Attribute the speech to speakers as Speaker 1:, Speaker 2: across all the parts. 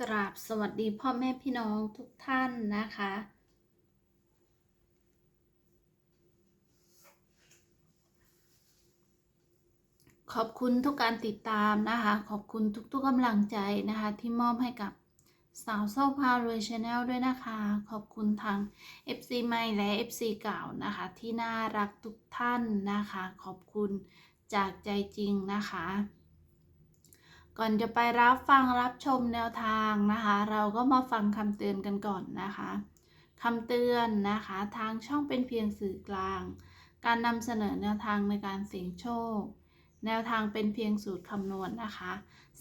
Speaker 1: กราบสวัสดีพ่อแม่พี่น้องทุกท่านนะคะ ขอบคุณทุกการติดตามนะคะ ขอบคุณทุกๆกำลังใจนะคะ ที่มอบให้กับสาวโซ่พารวยชาแนลด้วยนะคะ ขอบคุณทาง FC ใหม่และ FC เก่านะคะ ที่น่ารักทุกท่านนะคะ ขอบคุณจากใจจริงนะคะ ก่อนจะไปรับฟังรับชมแนวทางนะคะ เราก็มาฟังคำเตือนกันก่อนนะคะคำเตือนนะคะ ทางช่องเป็นเพียงสื่อกลาง การนำเสนอแนวทางในการเสี่ยงโชค แนวทางเป็นเพียงสูตรคำนวณนะคะ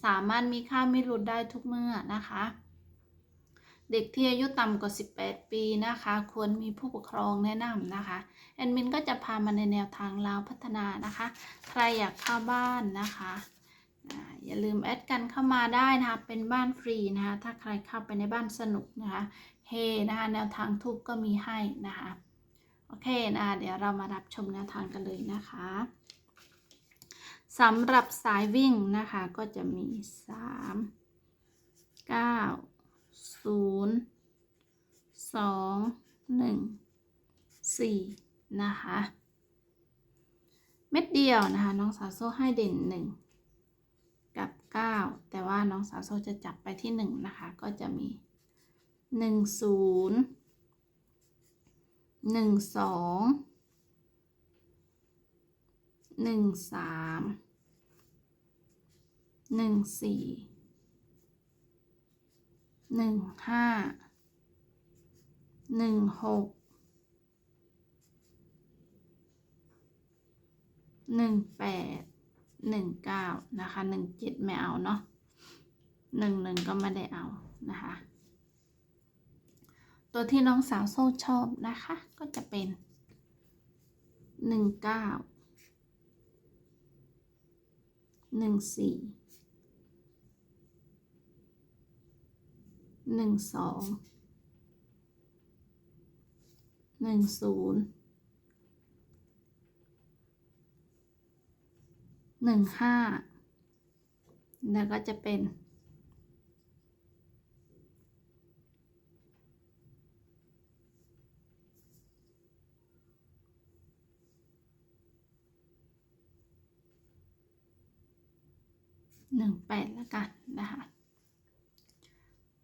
Speaker 1: สามารถมีค่าไม่หลุดได้ทุกเมื่อนะคะ เด็กที่อายุต่ำกว่า 18 ปีนะคะ ควรมีผู้ปกครองแนะนำนะคะแอดมินก็จะพามาในแนวทางลาวพัฒนานะคะ ใครอยากเข้าบ้านนะคะ อย่าลืมแอดกันเข้ามาได้นะคะ เป็นบ้านฟรีนะคะ ถ้าใครเข้าไปในบ้านสนุกนะคะเฮนะคะ แนวทางทุกก็มีให้นะคะ โอเคนะะเดี๋ยวเรามารับชมแนวทางกันเลยนะคะสำหรับสายวิ่งนะคะ ก็จะมี 3 9 0 2 1 4 นะคะ เม็ดเดียวนะคะ น้องสาวโซ่ให้เด่นหนึ่ง กับเก้าแต่ว่าน้องสาวโซ่จะจับไปที่หนึ่งนะคะ ก็จะมีหนึ่งศูนย์หนึ่งสองหนึ่งสาม หนึ่งเก้านะคะหนึ่งเจ็ดไม่เอาเนาะหนึ่งหนึ่งก็ไม่ได้เอานะคะ ตัวที่น้องสาวโซ่ชอบนะคะ ก็จะเป็นหนึ่งเก้าหนึ่งสี่หนึ่งสองหนึ่งศูนย์ หนึ่งห้าแล้วก็จะเป็นหนึ่งแปดแล้วกันนะคะ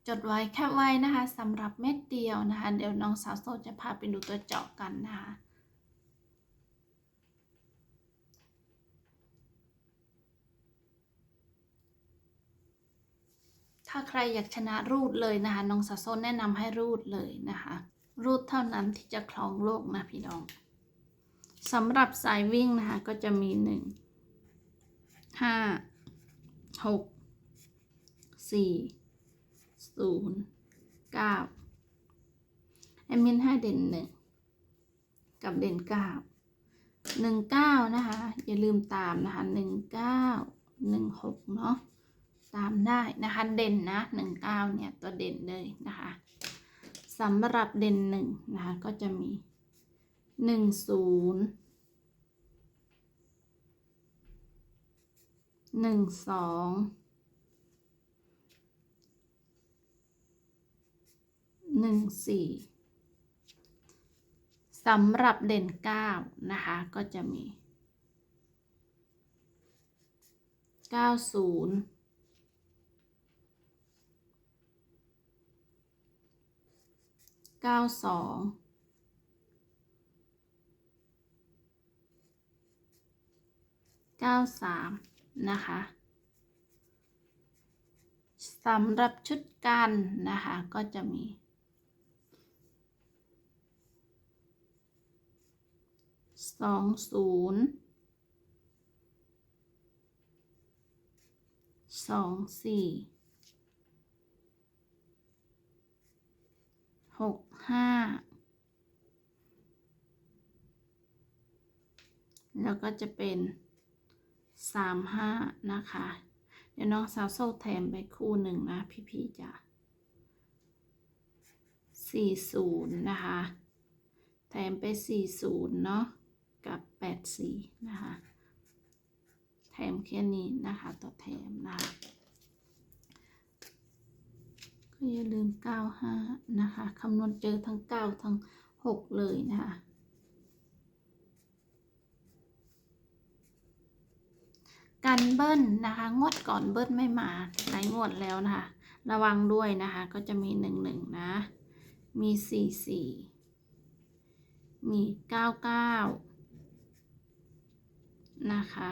Speaker 1: จดไว้แคปไว้นะคะสำหรับเม็ดเดียวนะคะ เดี๋ยวน้องสาวโซจะพาไปดูตัวเจาะกันนะคะ ถ้าใครอยากชนะรูดเลยนะคะ น้องสาวโซนแนะนำให้รูดเลยนะคะ รูดเท่านั้นที่จะครองโลกนะพี่น้องสำหรับสายวิ่งนะคะ ก็จะมีหนึ่งห้าหกสี่ศูนย์เก้าแอดมินให้เด่นหนึ่งกับเด่นเก้าหนึ่งเก้านะคะ อย่าลืมตามนะคะหนึ่งเก้าหนึ่งหกเนาะ ตามได้นะคะเด่นนะหนึ่งเก้าเนี่ยตัวเด่นเลยนะคะสำหรับเด่นหนึ่งนะคะก็จะมีหนึ่งศูนย์หนึ่งสองหนึ่งสี่สำหรับเด่นเก้านะคะ ก็จะมีเก้าศูนย์ ก้าสองเก้าสามนะคะสำหรับชุดกันนะคะก็จะมีสองศูนย์สองสี่ หกห้าแล้วก็จะเป็นสามห้านะคะ เดี๋ยวน้องสาวโซ่แถมไปคู่หนึ่งนะพี่ๆจ้ะสี่ศูนย์นะคะ แถมไปสี่ศูนย์เนาะกับแปดสี่นะคะ แถมแค่นี้นะคะตัวแถมนะคะ อย่าลืม 95 นะคะคำนวณเจอทั้ง 9 ทั้ง 6 เลยนะคะการเบิ้ลนะคะ งวดก่อนเบิ้ลไม่มาหลายงวดแล้วนะคะ ระวังด้วยนะคะ ก็จะมี 11 นะ มี 44 มี 99 นะคะ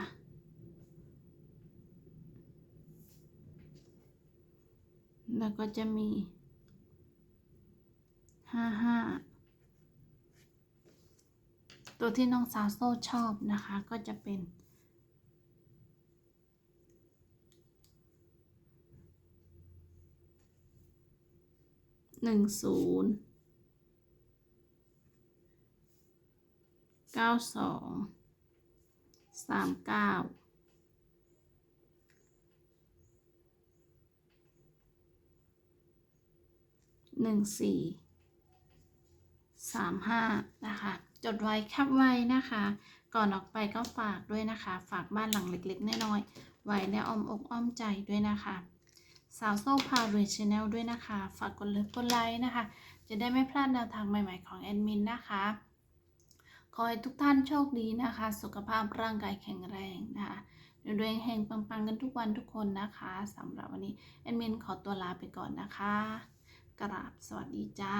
Speaker 1: แล้วก็จะมี55ตัวที่น้องสาวโซ่ชอบนะคะก็จะเป็นหนึ่งศูนย์เก้าสองสามเก้า หนึ่งสี่สามห้านะคะ จดไว้แคปไว้นะคะ ก่อนออกไปก็ฝากด้วยนะคะ ฝากบ้านหลังเล็กๆน้อยๆไว้ในอ้อมอกอ้อมใจด้วยนะคะ สาวโซ่พาเรชแนลด้วยนะคะ ฝากกดเลิฟกดไลค์นะคะ จะได้ไม่พลาดแนวทางใหม่ๆของแอดมินนะคะ ขอให้ทุกท่านโชคดีนะคะ สุขภาพร่างกายแข็งแรงนะคะรวยๆเฮงปังๆกันทุกวันทุกคนนะคะสำหรับวันนี้แอดมินขอตัวลาไปก่อนนะคะ กราบสวัสดีจ้า